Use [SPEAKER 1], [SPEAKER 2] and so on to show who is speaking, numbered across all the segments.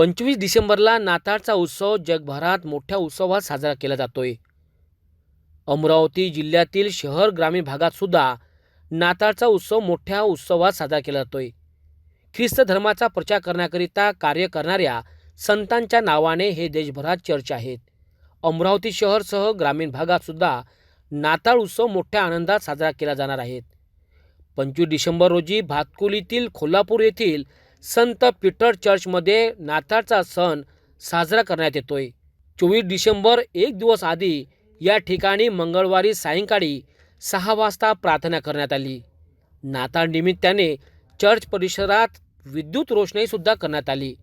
[SPEAKER 1] पंचवीस डिसेंबरला नाताळचा उत्सव जगभरात मोठ्या उत्सवात साजरा केला जातोय. अमरावती जिल्ह्यातील शहर ग्रामीण भागात सुद्धा नाताळचा उत्सव मोठ्या उत्सवात साजरा केला जातोय. ख्रिस्त धर्माचा प्रचार करण्याकरिता कार्य करणाऱ्या संतांच्या नावाने हे देशभरात चर्चा आहेत. अमरावती शहरसह ग्रामीण भागात सुद्धा नाताळ उत्सव मोठ्या आनंदात साजरा केला जाणार आहे. पंचवीस डिसेंबर रोजी भातकुलीतील कोल्हापूर येथील संत पीटर चर्चमध्ये नाताळचा सण साजरा करण्यात येतोय. चोवीस डिसेंबर एक दिवस आधी या ठिकाणी मंगळवारी सायंकाळी सहा वाजता प्रार्थना करण्यात आली. नाताळ निमित्ताने चर्च परिसरात विद्युत रोषणाईसुद्धा करण्यात आली.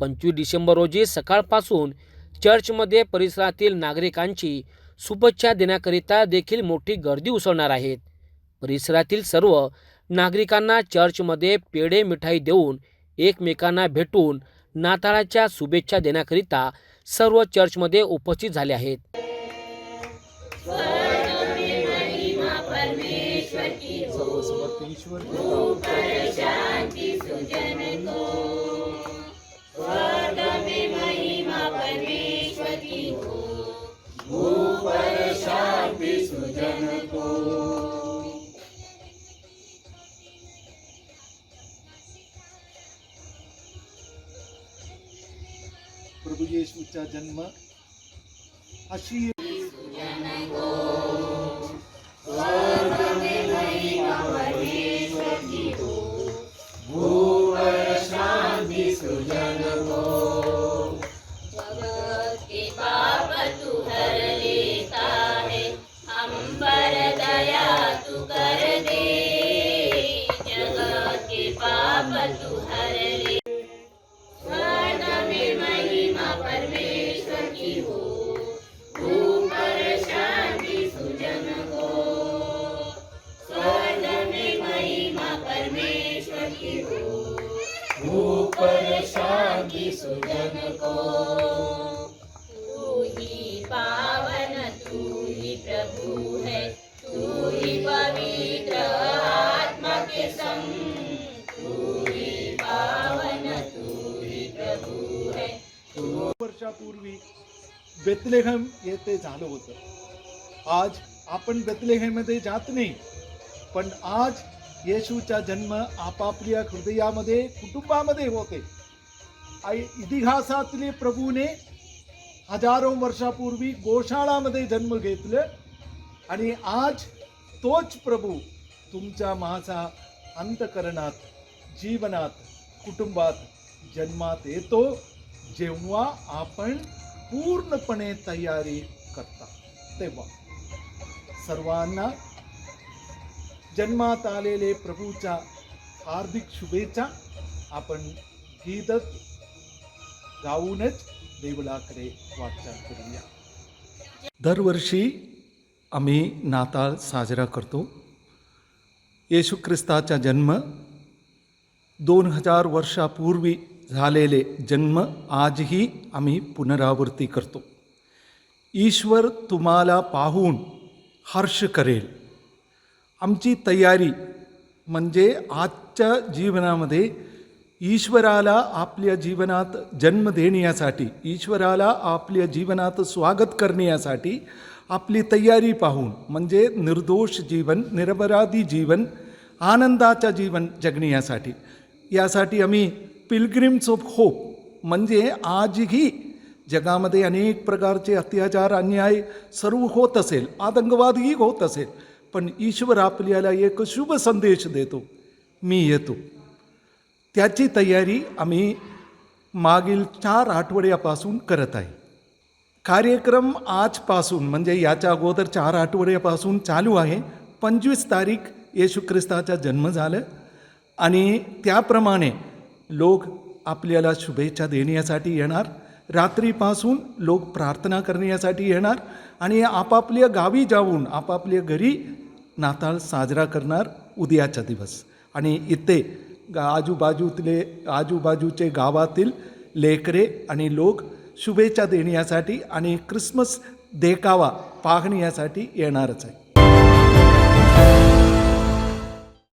[SPEAKER 1] पंचवीस डिसेंबर रोजी सकाळपासून चर्चमध्ये परिसरातील नागरिकांची शुभेच्छा देण्याकरिता देखील मोठी गर्दी उसळणार आहेत. परिसरातील सर्व नागरिकांना चर्चमध्ये पेढे मिठाई देऊन एकमेकांना भेटून नाताळाच्या शुभेच्छा देण्याकरिता सर्व चर्चमध्ये उपस्थित झाले आहेत.
[SPEAKER 2] सर्व प्रभू येशूचा जन्म अशी
[SPEAKER 3] सुजन को तू ही पावन तू ही प्रभु है। तू ही पवित्र आत्मा के संग तू ही पावन तू ही प्रभु है।
[SPEAKER 2] वर्षापूर्वी बेतलेहम येथे झालं होतं. आज आपण बेतलेहममध्ये जात नाही पण आज येशूचा जन्म आपापल्या हृदयामध्ये कुटुंबामध्ये होते. आई इतिहासातले प्रभूने हजारो वर्षापूर्वी गोशाळामध्ये जन्म घेतलं आणि आज तोच प्रभू तुमच्या माझा अंतकरणात जीवनात कुटुंबात जन्मात येतो जेव्हा आपण पूर्णपणे तयारी करता तेव्हा सर्वांना जन्मात आलेले प्रभूच्या हार्दिक शुभेच्छा आपण गीतच जाऊनच देवळाकडे वाटचाल करूया. दरवर्षी आम्ही नाताळ साजरा करतो. येशू ख्रिस्ताचा जन्म दोन हजार वर्षापूर्वी झालेले जन्म आजही आम्ही पुनरावृत्ती करतो. ईश्वर तुम्हाला पाहून हर्ष करेल. आमची तयारी म्हणजे आजच्या जीवनामध्ये ईश्वराला आपल्या जीवनात जन्म देण्यासाठी ईश्वराला आपल्या जीवनात स्वागत करण्यासाठी आपली तयारी पाहून म्हणजे निर्दोष जीवन निरपराधी जीवन आनंदाचं जीवन जगण्यासाठी. यासाठी आम्ही पिलग्रिम्स ऑफ होप म्हणजे आजही जगामध्ये अनेक प्रकारचे अत्याचार अन्याय सर्व होत असेल आतंकवादही होत असेल पण ईश्वर आपल्याला एक शुभ संदेश देतो. मी येतो. त्याची तयारी आम्ही मागील चार आठवड्यापासून करत आहे. कार्यक्रम आजपासून म्हणजे याच्या अगोदर चार आठवड्यापासून चालू आहे. पंचवीस तारीख येशू ख्रिस्ताचा जन्म झालं आणि त्याप्रमाणे लोक आपल्याला शुभेच्छा देण्यासाठी येणार. रात्रीपासून लोक प्रार्थना करण्यासाठी येणार आणि आपापल्या गावी जाऊन आपापल्या घरी नाताळ साजरा करणार उद्याचा दिवस. आणि इथे आजूबाजूतले आजूबाजूचे गावातील लेकरे आणि लोक शुभेच्छा देण्यासाठी आणि क्रिसमस देखावा पाहण्यासाठी येणारच आहे.